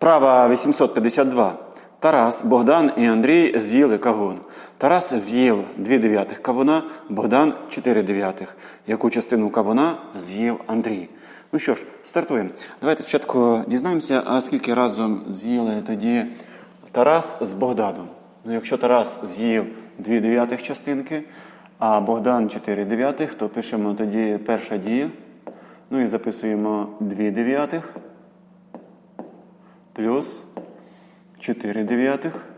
Вправа 852. Тарас, Богдан і Андрій з'їли кавун. Тарас з'їв 2 дев'ятих кавуна, Богдан 4 дев'ятих. Яку частину кавуна з'їв Андрій? Ну що ж, стартуємо. Давайте спочатку дізнаємося, а скільки разом з'їли тоді Тарас з Богданом. Ну, якщо Тарас з'їв 2 дев'ятих частинки, а Богдан 4 дев'ятих, то пишемо тоді перша дія. Ну і записуємо 2 дев'ятих плюс 4 дев'ятих.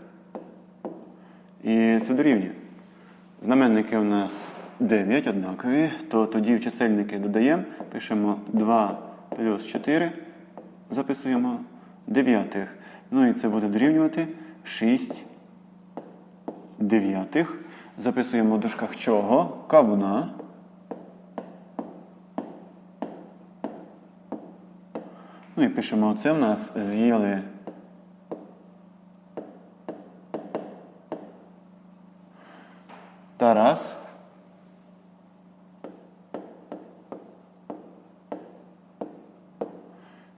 І це дорівнює. Знаменники у нас 9 однакові, то тоді в чисельники додаємо, пишемо 2 плюс 4, записуємо дев'ятих. Ну і це буде дорівнювати 6 дев'ятих. Записуємо в дужках чого? Кавуна. Ну і пишемо, це в нас з'їли Тарас.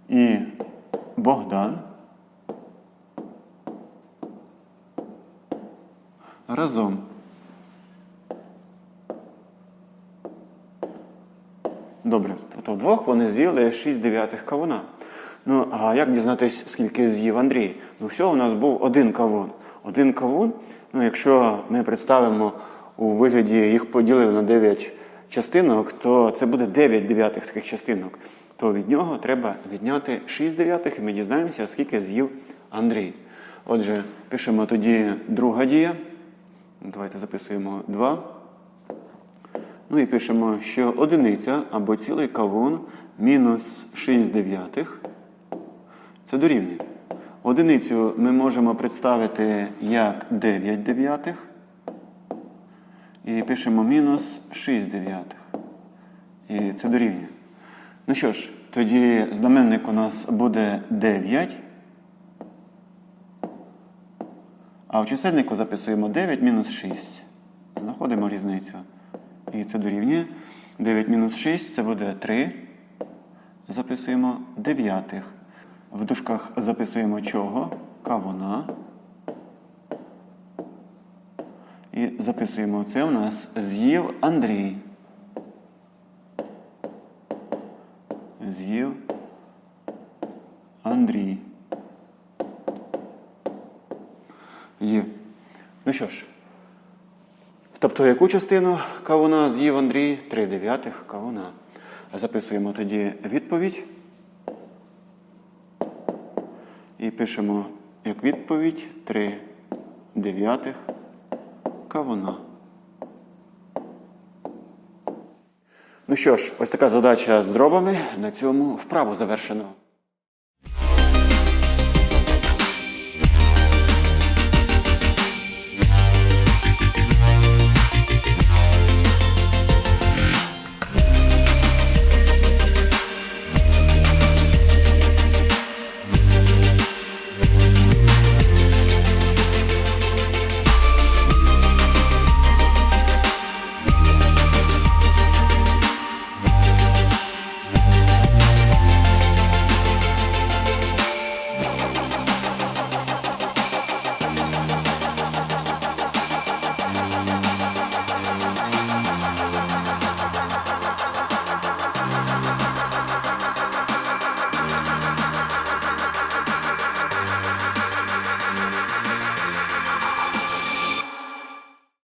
І Богдан. Разом. Добре, тобто вдвох вони з'їли 6 дев'ятих кавуна. Ну, а як дізнатись, скільки з'їв Андрій? Ну, всього у нас був один кавун. Один кавун, ну, якщо ми представимо у вигляді їх поділили на 9 частинок, то це буде 9 дев'ятих таких частинок. То від нього треба відняти 6 дев'ятих, і ми дізнаємося, скільки з'їв Андрій. Отже, пишемо тоді друга дія. Давайте записуємо 2. Ну і пишемо, що одиниця або цілий кавун мінус 6 дев'ятих. Це дорівнює. Одиницю ми можемо представити як 9 дев'ятих. І пишемо мінус 6 дев'ятих. І це дорівнює. Ну що ж, тоді знаменник у нас буде 9. А в чисельнику записуємо 9 мінус 6. Знаходимо різницю. І це дорівнює. 9 мінус 6 це буде 3. Записуємо дев'ятих. В дужках записуємо чого? Кавуна. І записуємо це у нас з'їв Андрій. З'їв Андрій. Є. Ну що ж. Тобто яку частину кавуна з'їв Андрій? 3 дев'ятих кавуна. Записуємо тоді відповідь. І пишемо як відповідь 3 дев'ятих кавуна. Ну що ж, ось така задача з дробами. На цьому вправу завершено.